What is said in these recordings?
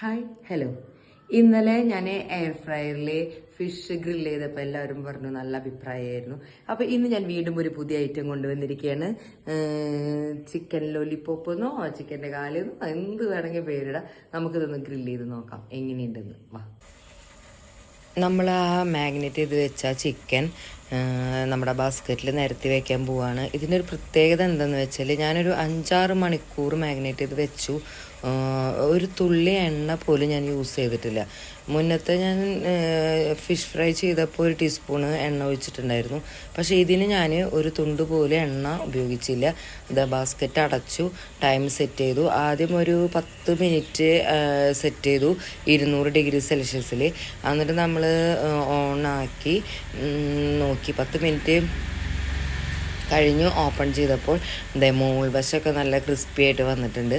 Hi hello ഇന്നലെ ഞാൻ air ഫ്രയറിൽ fish grill ചെയ്തപ്പോൾ എല്ലാവരും പറഞ്ഞു നല്ല അഭിപ്രായമായിരുന്നു അപ്പോൾ ഇന്ന് ഞാൻ വീണ്ടും ഒരു പുതിയ ഐറ്റം കൊണ്ടുവന്നിരിക്കുകയാണ് ചിക്കൻ ലോലിപ്പോപ്പ് എന്നോ ചിക്കന്റെ കാലെന്നോ എന്ത് വേണമെങ്കിൽ പേരിടാം. നമുക്കിതൊന്ന് ഗ്രിൽ ചെയ്ത് നോക്കാം. എങ്ങനെയുണ്ടെന്ന്. വാ. നമ്മൾ ആ മാഗ്നറ്റ് ചെയ്ത് വെച്ച ചിക്കൻ നമ്മുടെ ബാസ്ക്കറ്റിൽ നിരത്തി വെക്കാൻ പോവാണ്. ഇതിനൊരു പ്രത്യേകത എന്താണെന്ന് വെച്ചാൽ ഞാനൊരു അഞ്ചാറ് മണിക്കൂർ മാഗ്നേറ്റ് ചെയ്ത് വെച്ചു. ഒരു തുള്ളി എണ്ണ പോലും ഞാൻ യൂസ് ചെയ്തിട്ടില്ല. മുന്നത്തെ ഞാൻ ഫിഷ് ഫ്രൈ ചെയ്തപ്പോൾ ഒരു ടീസ്പൂണ് എണ്ണ ഒഴിച്ചിട്ടുണ്ടായിരുന്നു. പക്ഷേ ഇതിന് ഞാൻ ഒരു തുണ്ട് പോലെ എണ്ണ ഉപയോഗിച്ചില്ല. ദ ബാസ്ക്കറ്റ് അടച്ചു ടൈം സെറ്റ് ചെയ്തു. ആദ്യം ഒരു പത്ത് മിനിറ്റ് സെറ്റ് ചെയ്തു ഇരുന്നൂറ് ഡിഗ്രി സെൽഷ്യസിൽ എന്നിട്ട് നമ്മൾ ഓണാക്കി നോക്കി. പത്ത് മിനിറ്റ് കഴിഞ്ഞു ഓപ്പൺ ചെയ്തപ്പോൾ ദേ മോൾ വശമൊക്കെ നല്ല ക്രിസ്പി ആയിട്ട് വന്നിട്ടുണ്ട്.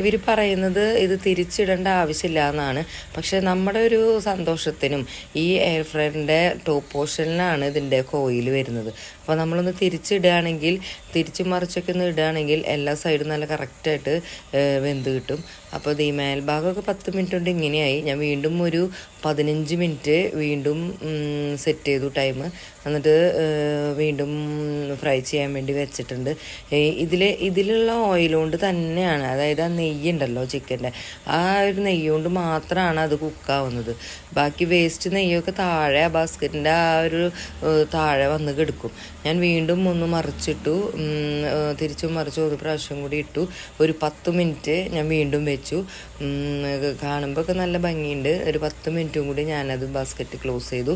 ഇവർ പറയുന്നത് ഇത് തിരിച്ചിടേണ്ട ആവശ്യമില്ല എന്നാണ്. പക്ഷേ നമ്മുടെ ഒരു സന്തോഷത്തിനും ഈ എയർ ഫ്രയറിന്റെ ടോപ്പ് പോർഷനിലാണ് ഇതിന്റെ കോയിൽ വരുന്നത്. അപ്പോൾ നമ്മളൊന്ന് തിരിച്ചിടുകയാണെങ്കിൽ തിരിച്ചു മറിച്ചൊക്കെ ഒന്ന് ഇടുകയാണെങ്കിൽ എല്ലാ സൈഡും നല്ല കറക്റ്റായിട്ട് വെന്ത് കിട്ടും. അപ്പോൾ ഇത് ഈ മേൽഭാഗമൊക്കെ പത്ത് മിനിറ്റ് കൊണ്ട് ഇങ്ങനെയായി. ഞാൻ വീണ്ടും ഒരു പതിനഞ്ച് മിനിറ്റ് വീണ്ടും സെറ്റ് ചെയ്തു ടൈം എന്നിട്ട് വീണ്ടും ഫ്രൈ ചെയ്യാൻ വേണ്ടി വെച്ചിട്ടുണ്ട്. ഇതിൽ ഇതിലുള്ള ഓയിൽ കൊണ്ട് തന്നെയാണ്. അതായത് ആ നെയ്യ് ഉണ്ടല്ലോ ചിക്കന്റെ ആ ഒരു നെയ്യ് കൊണ്ട് മാത്രമാണ് അത് കുക്കാവുന്നത് ബാക്കി വേസ്റ്റ് നെയ്യൊക്കെ താഴെ ആ ബാസ്ക്കറ്റിന്റെ ആ ഒരു താഴെ വന്ന് കിടക്കും. ഞാൻ വീണ്ടും ഒന്ന് മറിച്ചിട്ടു തിരിച്ചും മറിച്ചും ഒരു പ്രാവശ്യം കൂടി ഇട്ടു. ഒരു പത്ത് മിനിറ്റ് ഞാൻ വീണ്ടും വെച്ചു. കാണുമ്പോൾ ഒക്കെ നല്ല ഭംഗിയുണ്ട്. ഒരു പത്ത് മിനിറ്റും കൂടി ഞാനത് ബാസ്ക്കറ്റ് ക്ലോസ് ചെയ്തു.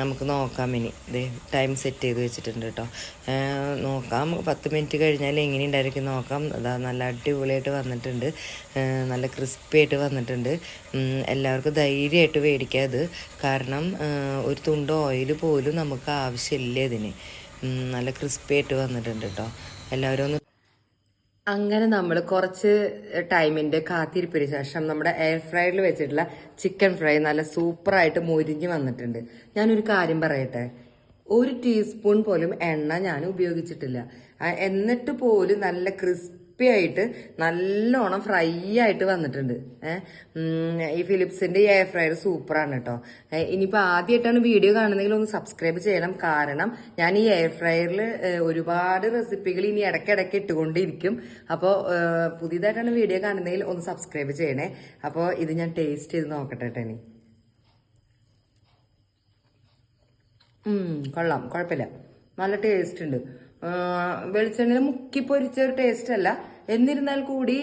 നമുക്ക് നോക്കാം ഇനി. ടൈം സെറ്റ് ചെയ്ത് വെച്ചിട്ടുണ്ട് കേട്ടോ. നോക്കാം. പത്ത് മിനിറ്റ് കഴിഞ്ഞാൽ എങ്ങനെ ഉണ്ടായിരിക്കും നോക്കാം. അതാ നല്ല അടിപൊളിയായിട്ട് വന്നിട്ടുണ്ട്. നല്ല ക്രിസ്പി ആയിട്ട് വന്നിട്ടുണ്ട്. എല്ലാവർക്കും ധൈര്യമായിട്ട് മേടിക്കാം കാരണം ഒരു തുണ്ട് ഓയിൽ പോലും നമുക്ക് ആവശ്യമില്ല ഇതിന്. നല്ല ക്രിസ്പി ആയിട്ട് വന്നിട്ടുണ്ട് കേട്ടോ എല്ലാവരും ഒന്ന് അങ്ങനെ നമ്മൾ കുറച്ച് ടൈമിന്റെ കാത്തിരിപ്പിന് ശേഷം നമ്മുടെ എയർ ഫ്രൈഡിൽ വെച്ചിട്ടുള്ള ചിക്കൻ ഫ്രൈ നല്ല സൂപ്പറായിട്ട് മൊരിഞ്ഞ് വന്നിട്ടുണ്ട്. ഞാനൊരു കാര്യം പറയട്ടെ? ഒരു ടീസ്പൂൺ പോലും എണ്ണ ഞാൻ ഉപയോഗിച്ചിട്ടില്ല. എന്നിട്ട് പോലും നല്ല ക്രിസ്പി ആയിട്ട് നല്ലോണം ഫ്രൈ ആയിട്ട് വന്നിട്ടുണ്ട്. ഈ ഫിലിപ്സിന്റെ എയർ ഫ്രയർ സൂപ്പറാണ് കേട്ടോ. ഇനിയിപ്പോൾ ആദ്യമായിട്ടാണ് വീഡിയോ കാണുന്നതെങ്കിൽ ഒന്ന് സബ്സ്ക്രൈബ് ചെയ്യണം. കാരണം ഞാൻ ഈ എയർ ഫ്രയറിൽ ഒരുപാട് റെസിപ്പികൾ ഇനി ഇടയ്ക്കിടയ്ക്ക് ഇട്ടുകൊണ്ടിരിക്കും. അപ്പോൾ പുതിയതായിട്ടാണ് വീഡിയോ കാണുന്നതെങ്കിൽ ഒന്ന് സബ്സ്ക്രൈബ് ചെയ്യണേ. അപ്പോൾ ഇത് ഞാൻ ടേസ്റ്റ് ചെയ്ത് നോക്കട്ടെ കേട്ടോ ഇനി. കൊള്ളാം കുഴപ്പമില്ല നല്ല ടേസ്റ്റ് ഉണ്ട്. വെളിച്ചെണ്ണയിൽ മുക്കി പൊരിച്ച ഒരു ടേസ്റ്റ് അല്ല. എന്നിരുന്നാൽ കൂടി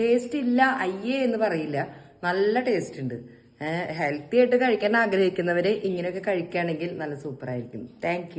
ടേസ്റ്റ് ഇല്ല അയ്യേ എന്ന് പറയില്ല. നല്ല ടേസ്റ്റ് ഉണ്ട്. ഹെൽത്തി ആയിട്ട് കഴിക്കാൻ ആഗ്രഹിക്കുന്നവര് ഇങ്ങനെയൊക്കെ കഴിക്കുകയാണെങ്കിൽ നല്ല സൂപ്പറായിരിക്കും താങ്ക്